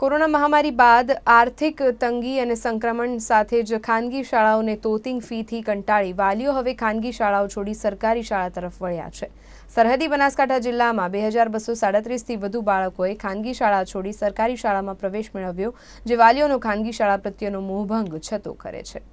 Corona મહામારી બાદ આર્થિક તંગી અને સંક્રમણ સાથે જ ખાનગી શાળાઓને તોતિંગ ફીથી કંટાળી વાલીઓ હવે ખાનગી શાળાઓ છોડી સરકારી શાળા તરફ વળ્યા છે. સરહદી બનાસકાંઠા જિલ્લામાં બે હજાર બસો સાડત્રીસથી વધુ બાળકોએ ખાનગી શાળા છોડી સરકારી શાળામાં પ્રવેશ મેળવ્યો, જે વાલીઓનો ખાનગી શાળા પ્રત્યેનો મોહભંગ છતો કરે છે.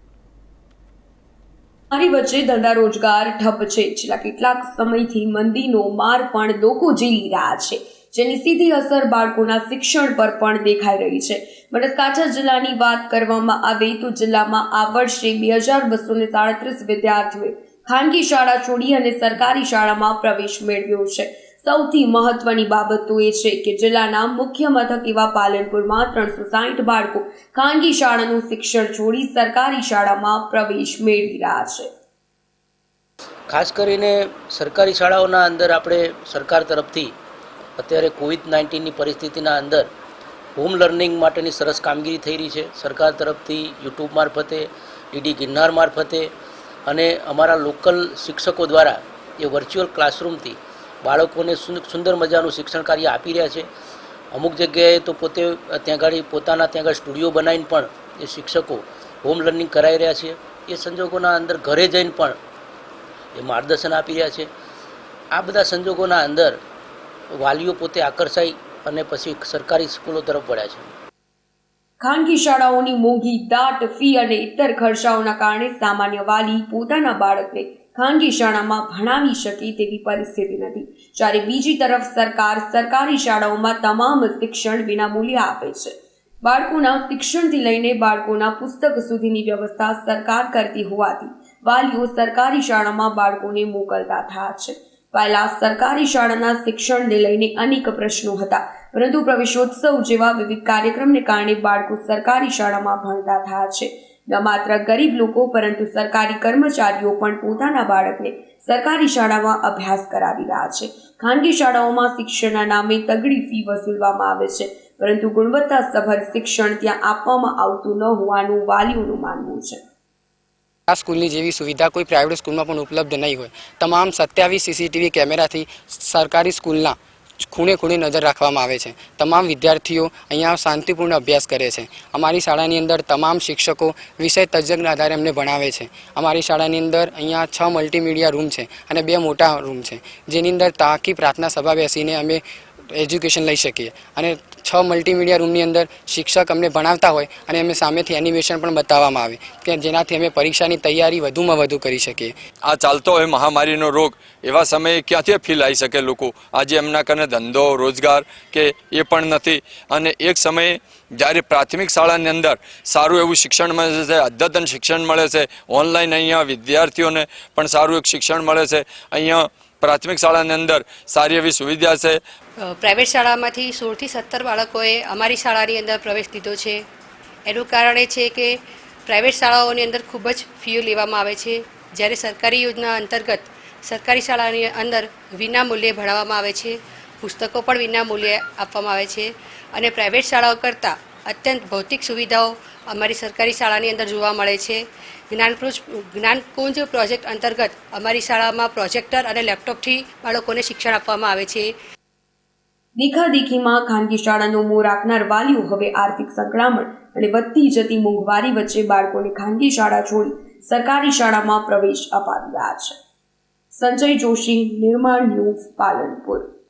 મારી વચ્ચે ધંધા રોજગાર ઠપ છે. છેલ્લા કેટલાક સમયથી મંદીનો માર પણ લોકો ઝીલી રહ્યા છે. જેની સીધી અસર બાળકોના શિક્ષણ પર પણ દેખાઈ રહી છે. બનાસકાંઠા જિલ્લાની વાત કરવામાં આવે તો જિલ્લામાં આ વર્ષે બે હજાર બસો ને સાડત્રીસ વિદ્યાર્થીઓએ ખાનગી શાળા છોડી અને સરકારી શાળામાં પ્રવેશ મેળવ્યો છે. સૌથી મહત્વની બાબત તો એ છે કે જિલ્લાના મુખ્ય મથક એવા પાલનપુરમાં ત્રણસો સાહીઠ બાળકો ખાનગી શાળાનું શિક્ષણ છોડી સરકારી શાળામાં પ્રવેશ મેળવી રહ્યા છે. ખાસ કરીને સરકારી શાળાઓના અંદર આપણે સરકાર તરફથી અત્યારે કોવિડ નાઇન્ટીનની પરિસ્થિતિના અંદર હોમ લર્નિંગ માટેની સરસ કામગીરી થઈ રહી છે. સરકાર તરફથી યુટ્યુબ મારફતે ડીડી ગિરનાર મારફતે અને અમારા લોકલ શિક્ષકો દ્વારા એ વર્ચ્યુઅલ ક્લાસરૂમથી બાળકોને સુંદર મજાનું શિક્ષણ કાર્ય આપી રહ્યા છે. અમુક જગ્યાએ તો પોતે ત્યાં આગળ પોતાના ત્યાં આગળ સ્ટુડિયો બનાવીને પણ એ શિક્ષકો હોમ લર્નિંગ કરાવી રહ્યા છે. એ સંજોગોના અંદર ઘરે જઈને પણ એ માર્ગદર્શન આપી રહ્યા છે. આ બધા સંજોગોના અંદર વાલીઓ પોતે આકર્ષાઈ અને પછી સરકારી સ્કૂલો તરફ વળ્યા છે. ખાનગી શાળાઓની મોંઘી દાટ, ફી અને ઇતર ખર્ચાઓના કારણે સામાન્ય વાલી પોતાના બાળકને ખાનગી શાળામાં ભણાવી શકે તેવી પરિસ્થિતિ નથી. જ્યારે બીજી તરફ સરકાર સરકારી શાળાઓમાં તમામ શિક્ષણ વિનામૂલ્ય આપે છે. બાળકોના શિક્ષણથી લઈને બાળકોના પુસ્તક સુધીની વ્યવસ્થા સરકાર કરતી હોવાથી વાલીઓ સરકારી શાળામાં બાળકોને મોકલતા થયા છે. પહેલા સરકારી શાળાના શિક્ષણને લઈને અનેક પ્રશ્નો હતા. પરંતુ પ્રવેશોત્સવ જેવા વિવિધ કાર્યક્રમને કારણે બાળકો સરકારી શાળામાં ભણતા થયા છે. ન માત્ર ગરીબ લોકો, પરંતુ સરકારી કર્મચારીઓ પણ પોતાના બાળકને સરકારી શાળામાં અભ્યાસ કરાવી રહ્યા છે. ખાનગી શાળાઓમાં શિક્ષણના નામે તગડી ફી વસૂલવામાં આવે છે, પરંતુ ગુણવત્તાસભર શિક્ષણ ત્યાં આપવામાં આવતું ન હોવાનું વાલીઓનું માનવું છે. આ સ્કૂલની જેવી સુવિધા કોઈ પ્રાઇવેટ સ્કૂલમાં પણ ઉપલબ્ધ નહીં હોય. તમામ સત્યાવીસ સીસીટીવી કેમેરાથી સરકારી સ્કૂલના ખૂણે ખૂણે નજર રાખવામાં આવે છે. તમામ વિદ્યાર્થીઓ અહીંયા શાંતિપૂર્ણ અભ્યાસ કરે છે. અમારી શાળાની અંદર તમામ શિક્ષકો વિષય તજજ્ઞના આધારે અમને ભણાવે છે. અમારી શાળાની અંદર અહીંયા છ મલ્ટીમીડિયા રૂમ છે અને બે મોટા રૂમ છે. જેની અંદર તાકી પ્રાર્થના સભા બેસીને અમે એજ્યુકેશન લઈ શકીએ. અને છ મલ્ટીમીડિયા રૂમની અંદર શિક્ષક અમને ભણાવતા હોય અને અમે સામેથી એનિમેશન પણ બતાવવામાં આવે કે જેનાથી અમે પરીક્ષાની તૈયારી વધુમાં વધુ કરી શકીએ. આ ચાલતો હોય મહામારીનો રોગ, એવા સમયે ક્યાંથી ફીલ આવી શકે લોકો? આજે એમના કને ધંધો, રોજગાર કે એ પણ નથી. અને એક સમયે જ્યારે પ્રાથમિક શાળાની અંદર સારું એવું શિક્ષણ મળે છે, અદ્યતન શિક્ષણ મળે છે ઓનલાઈન અહીંયા વિદ્યાર્થીઓને પણ સારું એક શિક્ષણ મળે છે. અહીંયા પ્રાથમિક શાળાની અંદર સારી એવી સુવિધા છે. પ્રાઇવેટ શાળામાંથી સોળથી સત્તર બાળકોએ અમારી શાળાની અંદર પ્રવેશ લીધો છે. એનું કારણ એ છે કે પ્રાઇવેટ શાળાઓની અંદર ખૂબ જ ફીઓ લેવામાં આવે છે. જ્યારે સરકારી યોજના અંતર્ગત સરકારી શાળાની અંદર વિના મૂલ્યે ભણાવવામાં આવે છે. પુસ્તકો પણ વિના મૂલ્યે આપવામાં આવે છે. અને પ્રાઇવેટ શાળાઓ કરતાં અત્યંત ભૌતિક સુવિધાઓ અમારી સરકારી શાળાની અંદર જોવા મળે છે. જ્ઞાનપુંજ જ્ઞાનકુંજ પ્રોજેક્ટ અંતર્ગત અમારી શાળામાં પ્રોજેક્ટર અને લેપટોપથી બાળકોને શિક્ષણ આપવામાં આવે છે. દેખાદેખીમાં ખાનગી શાળાનો મોં રાખનાર વાલીઓ હવે આર્થિક સંકળામણ અને વધતી જતી મોંઘવારી વચ્ચે બાળકોને ખાનગી શાળા છોડી સરકારી શાળામાં પ્રવેશ અપાવી રહ્યા છે. સંજય જોશી, નિર્માણ ન્યૂઝ પાલનપુર.